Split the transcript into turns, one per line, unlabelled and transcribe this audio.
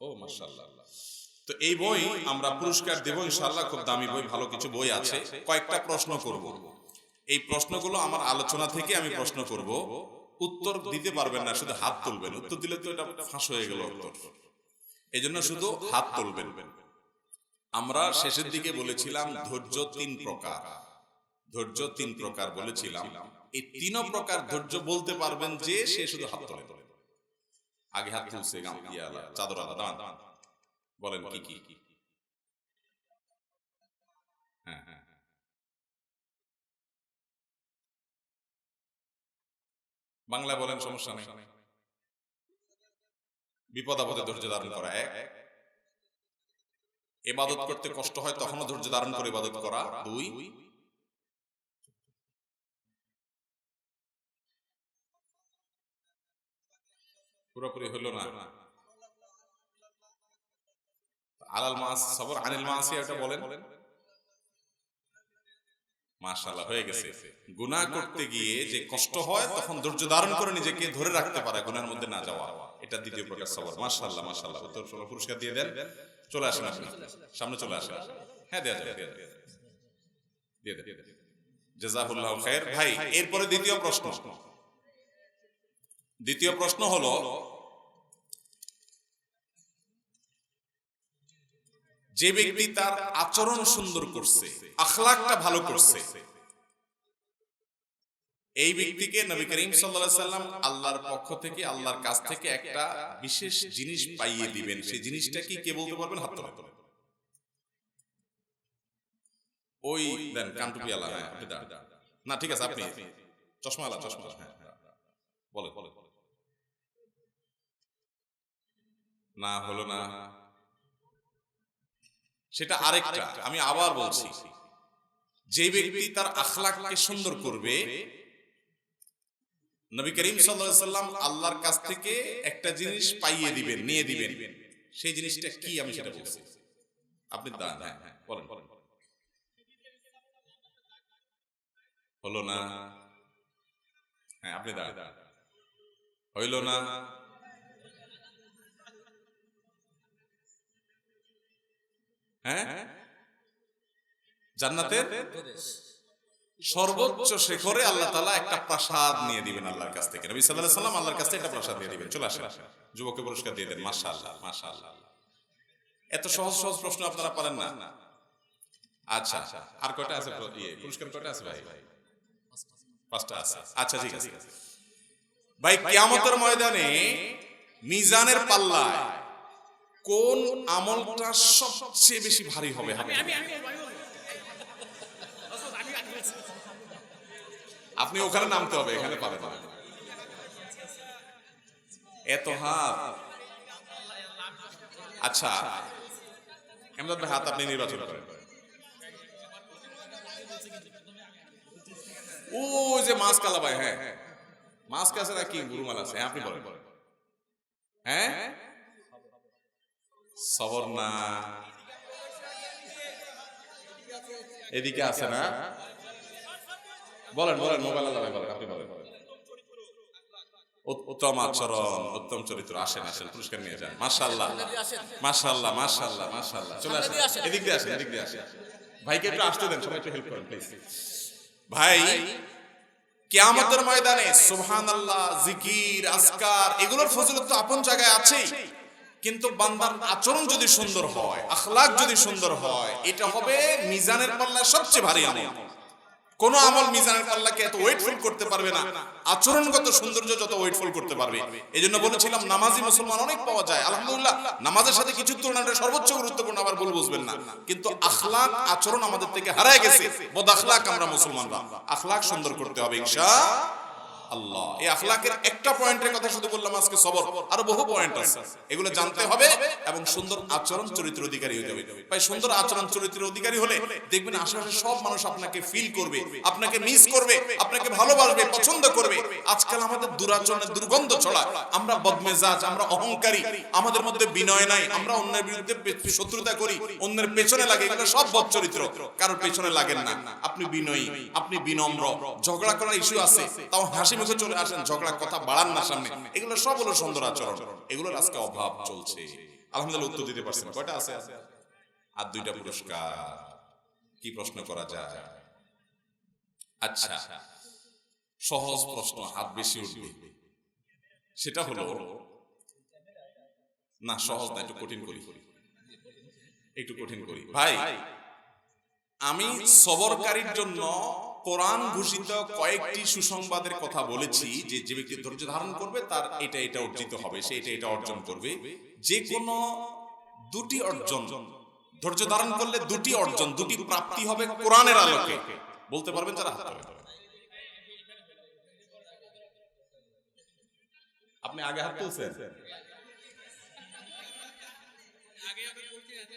ও মাশাআল্লাহ। তো এই বই আমরা পুরস্কার দেব ইনশাআল্লাহ খুব দামি বই ভালো কিছু বই আছে। কয়েকটা প্রশ্ন করব। এই প্রশ্নগুলো আমার আলোচনা থেকে আমি প্রশ্ন করব। উত্তর দিতে পারবেন না শুধু হাত তুলবেন। উত্তর দিলে তো এটা ফাঁস হয়ে গেল উত্তর। এই জন্য শুধু হাত তুলবেন। আমরা শেষের দিকে বলেছিলাম ধৈর্য তিন প্রকার। ধৈর্য তিন প্রকার বলেছিলাম। এই তিন প্রকার ধৈর্য বলতে পারবেন যে সে শুধু হাত তোলে। আগে হাত তুলছে চাদর দাঁড়ান। বলেন কি কি হ্যাঁ হ্যাঁ হ্যাঁ। বাংলা বলেন, সমস্যা নেই বিপদ আপদে ধৈর্য ধারণ করা, এক এবাদত করতে কষ্ট হয়, তখনও ধৈর্য ধারণ করে ইবাদত করা, দুই পুরোপুরি হলো না। আলাল মাস, সবর আনিল মাসি এটা বলেন। মাশাআল্লাহ, হয়ে গেছে। গুনাহ করতে গিয়ে যে কষ্ট হয়, তখন ধৈর্য ধারণ করে নিজেকে ধরে রাখতে পারে গুনার মধ্যে না যাওয়া। এটা দ্বিতীয় প্রকার সবর। মাশাআল্লাহ মাশাআল্লাহ। উত্তর পুরস্কার দিয়ে দেন। চলে আসেন আপনি। সামনে চলে আসেন। হ্যাঁ দেয়া যাবে। দেয়া দেন। জাযাকুল্লাহ খায়ের ভাই, এরপরে দ্বিতীয় প্রশ্ন। দ্বিতীয় প্রশ্ন হলো যে ব্যক্তি তার আচরণ সুন্দর করছে, আখলাকটা ভালো করছে, এই ব্যক্তিকে নবী করিম সাল্লাম আল্লাহর পক্ষ থেকে, আল্লাহর কাছ থেকে একটা বিশেষ জিনিস পাইয়ে দিবেন। সেই জিনিসটা কি কে বলতে পারবেন? হাত ওই দেন কানটুপি আলা হ্যাঁ না, ঠিক আছে, আপনি চশমা আলা, চশমা হ্যাঁ হ্যাঁ। বলে বলে না, হলো না। সেটা আরেকটা। আমি আবার বলছি যে ব্যক্তি তার আখলাককে সুন্দর করবে নবী করিম সাল্লাম আল্লাহর কাছ থেকে একটা জিনিস পাইয়ে দিবেন নিয়ে দিবেন। সেই জিনিসটা কি আমি সেটা বলছি। আপনি দাঁড়ান হ্যাঁ হ্যাঁ বলেন। হলো না। হ্যাঁ আপনি দাঁড়ান হইল না। হ্যাঁ? জান্নাতের সর্বোচ্চ শেখরে আল্লাহ তালা একটা প্রাসাদ নিয়ে দিবেন আল্লাহর কাছ থেকে। নবী সাল্লাহ সাল্লাম আল্লাহর কাছ থেকে একটা প্রাসাদ দিয়ে দিবেন। চলে আসেন। যুবককে পুরস্কার দিয়ে দেন। মাসা আল্লাহ মাসা আল্লাহ এত সহজ সহজ প্রশ্ন আপনারা পারেন না। আচ্ছা আর কয়টা আছে? ইয়ে পুরস্কার কয়টা আছে ভাই? পাঁচটা আছে। আচ্ছা ঠিক আছে। ভাই কিয়ামতের ময়দানে মিজানের পাল্লায় কোন আমলটা সবচেয়ে বেশি ভারী হবে? আপনি ওখানে নামতে হবে এখানে পাবেন না। এত হাত। আচ্ছা এমদাদ ভাই হাত আপনি নির্বাচন করেন। ও যে মাছ কালা ভাই হ্যাঁ। মাছ কাছে না কি গুরুমাল আছে হ্যাঁ আপনি বলেন। হ্যাঁ? সবর না। এদিকে আছে না? বলেন বলেন মোবাইল আলাদা বলেন আপনি বলেন। উত্তম আচরণ উত্তম চরিত্র আসেন আসেন পুরস্কার নিয়ে যান। মাশাল্লাহ মাশাল্লাহ মাশাল্লাহ মাশাল্লাহ চলে আসেন। এদিক দিয়ে আসেন এদিক দিয়ে আসেন। ভাইকে একটু আসতে দেন সবাই একটু হেল্প করেন প্লিজ ভাই কিয়ামতের ময়দানে সুবহানাল্লাহ জিকির আসকার এগুলোর ফজিলত তো আপন জায়গায় আছেই। কিন্তু বান্দার আচরণ যদি সুন্দর হয়, আখলাক যদি সুন্দর হয়, এটা হবে মিজানের পাল্লায় সবচেয়ে ভারী আমল। কোন আমল মিজানের পাল্লাকে এত ওয়েটফুল করতে পারবে না। আচরণগত সৌন্দর্য যত ওয়েটফুল করতে পারবে। এই জন্য বলেছিলাম, নামাজি মুসলমান অনেক পাওয়া যায়। আলহামদুলিল্লাহ, নামাজের সাথে কিছু তুলনা এটা সর্বোচ্চ গুরুত্বপূর্ণ, আবার ভুল বুঝবেন না। কিন্তু আখলাক আচরণ আমাদের থেকে হারায় গেছে। বদ আখলাক আমরা মুসলমানরা। আখলাক সুন্দর করতে হবে, ইনশা আল্লাহ। এই আখলাকের একটা পয়েন্টের কথা শুধু বললাম আজকে সবর। আরও বহু পয়েন্ট আছে। এগুলো জানতে হবে এবং সুন্দর আচরণ চরিত্র অধিকারী হয়ে ভাই সুন্দর আচরণ চরিত্র অধিকারী হলে দেখবেন আশেপাশে সব মানুষ আপনাকে ফিল করবে আপনাকে মিস করবে আপনাকে ভালোবাসবে পছন্দ করবে। আজকাল আমাদের দুরাচরণের দুর্গন্ধ ছড়া আমরা বদমেজাজ আমরা অহংকারী আমাদের মধ্যে বিনয় নাই আমরা অন্যের বিরুদ্ধে শত্রুতা করি অন্যের পেছনে লাগে এগুলো সব বদ চরিত্র কারোর পেছনে লাগেন না। আপনি বিনয়ী আপনি বিনম্র ঝগড়া করার ইস্যু আছে তাও হাসি মুখে চলে আসেন, ঝগড়া, কথা বাড়ান না সামনে। এগুলো সব হলো সুন্দর আচরণ। এগুলোর আজকে অভাব চলছে। আলহামদুলিল্লাহ উত্তর দিতে পারছেন কয়টা আছে? আর দুইটা পুরস্কার। কি প্রশ্ন করা যায়? আচ্ছা সহজ প্রশ্ন, হাত বেশি উঠবে। সেটা হলো, না, সহজ না, একটু কঠিন করি। একটু কঠিন করি। ভাই, আমি সবরকারীর জন্য কোরআন ঘোষিত কয়েকটি সুসংবাদের কথা বলেছি, যে যে ব্যক্তি ধৈর্য ধারণ করবে, তার এটা এটা অর্জিত হবে, সে এটা এটা অর্জন করবে। যে কোনো দুটি অর্জন, ধৈর্য ধারণ করলে দুটি অর্জন, দুটি প্রাপ্তি হবে কোরআনের আলোকে। বলতে পারবেন তারা হাত। আপনি আগে হাত তুলছেন?